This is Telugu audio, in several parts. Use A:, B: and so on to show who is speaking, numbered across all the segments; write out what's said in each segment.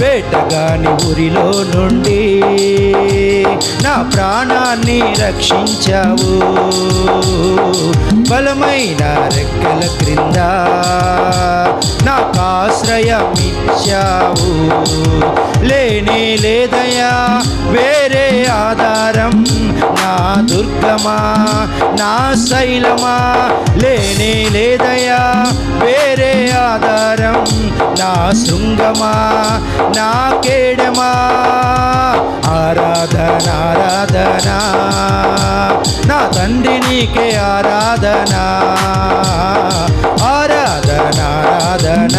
A: వేటగాని ఊరిలో నుండి నా ప్రాణాన్ని రక్షించావు. బలమైన రెక్కల క్రింద నాకు ఆశ్రయమిచ్చావు లేనే లేదయా వేరే ఆధారం దుర్గమా? నా శైలమా? లేనే లేదయా? వేరే ఆధారం నా శృంగమా? నా కేడమా? ఆరాధన ఆరాధన. నా తండ్రి నీకే ఆరాధన. ఆరాధన ఆరాధన.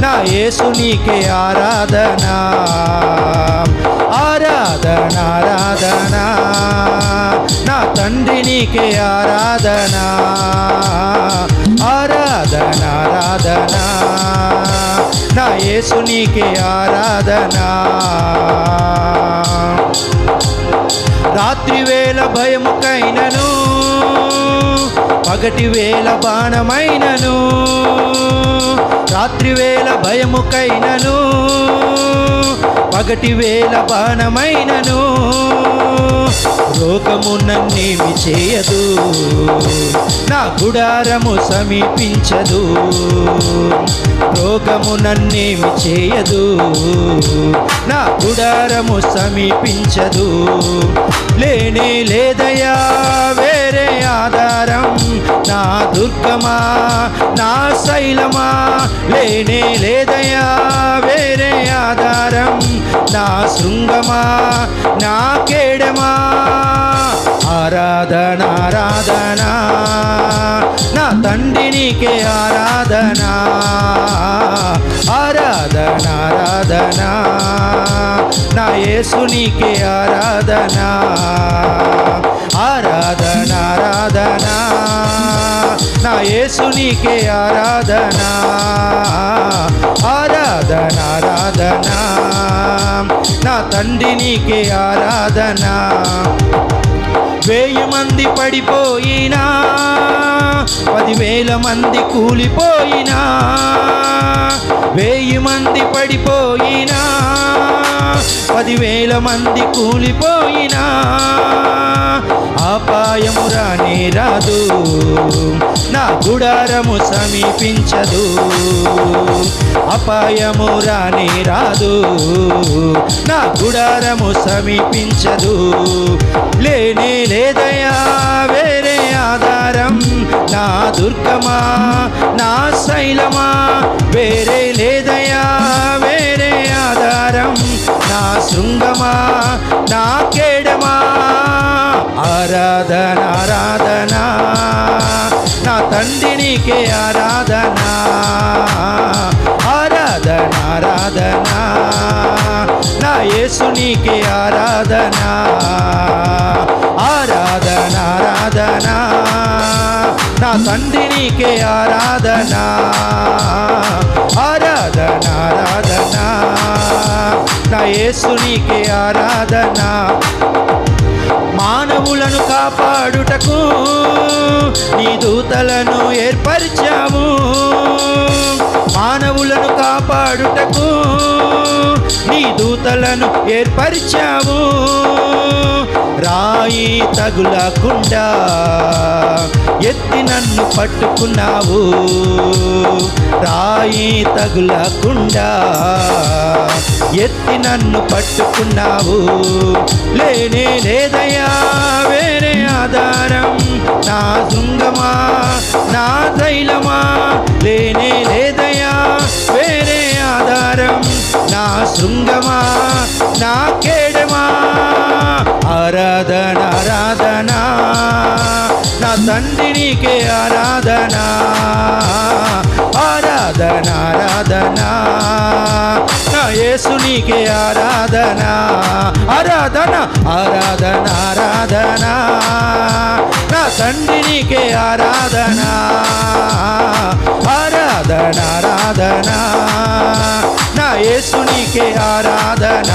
A: నా యేసు నీకే ఆరాధన. ఆరాధన ఆరాధన. నా తండ్రి నీకే ఆరాధన. ఆరాధన ఆరాధన. నా యేసు నీకే ఆరాధన. రాత్రి వేళ భయముకైనను పగటి వేళ బాణమైనను. రాత్రి వేళ భయముకైనను పగటి వేల బాణమైనను. లోకము నన్నేమి చేయదు. నా గుడారము సమీపించదు. లోకము నన్నేమి చేయదు. నా గుడారము సమీపించదు. లేనే లేదయా వేరే ఆధారం. నా దుర్గమా నా శైలమా. లేనే లేదయా వేరే ఆధారం. నా శృంగమా నా కేడమా? ఆరాధన ఆరాధన. నా తండ్రి నీకే ఆరాధన. ఆరాధన ఆరాధన. నా యేసు నీకే ఆరాధన. ఆరాధన ఆరాధన. నా యేసు నీకే ఆరాధన. ఆరాధన ఆరాధన. నా తండ్రి నీకే ఆరాధన. వెయ్యి మంది పడిపోయినా పదివేల మంది కూలిపోయినా. వెయ్యి మంది పడిపోయినా పదివేల మంది కూలిపోయినా. అపాయము రానే రాదు. నా గుడారము సమీపించదు. అపాయము రానే రాదు. నా గుడారము సమీపించదు. లేనే లేదయా వేరే ఆధారం. నా దుర్గమా నా శైలమా వేరే లే నా తండ్రి ఆరాధన ఆరాధన ఆరాధన నా యేసు నీకే ఆరాధన ఆరాధన ఆరాధన నా తండ్రి నీకే ఆరాధన ఆరాధన ఆరాధన నా యేసు నీకే ఆరాధన మానవులను కాపాడుటకు నీ దూతలను ఏర్పరిచాము మానవులను కాపాడుటకు నీ దూతలను ఏర్పరిచాము రాయి తగులకుండా ఎత్తి నన్ను పట్టుకున్నావు. రాయి తగులకుండా ఎత్తి నన్ను పట్టుకున్నావు. లేనే లేదయ్యా శృంగమా నా తైలమా లేనే లేదయా? వేరే ఆధారం నా శృంగమా? నా కేడమా? ఆరాధన ఆరాధన. నా తండ్రి నీకే ఆరాధనా. ఆరాధన ఆరాధన నా యేసు నీకే ఆరాధన ఆరాధన ఆరాధన ఆరాధన నా తండ్రి నీకే ఆరాధన ఆరాధన ఆరాధన నా యేసు నీకే ఆరాధన.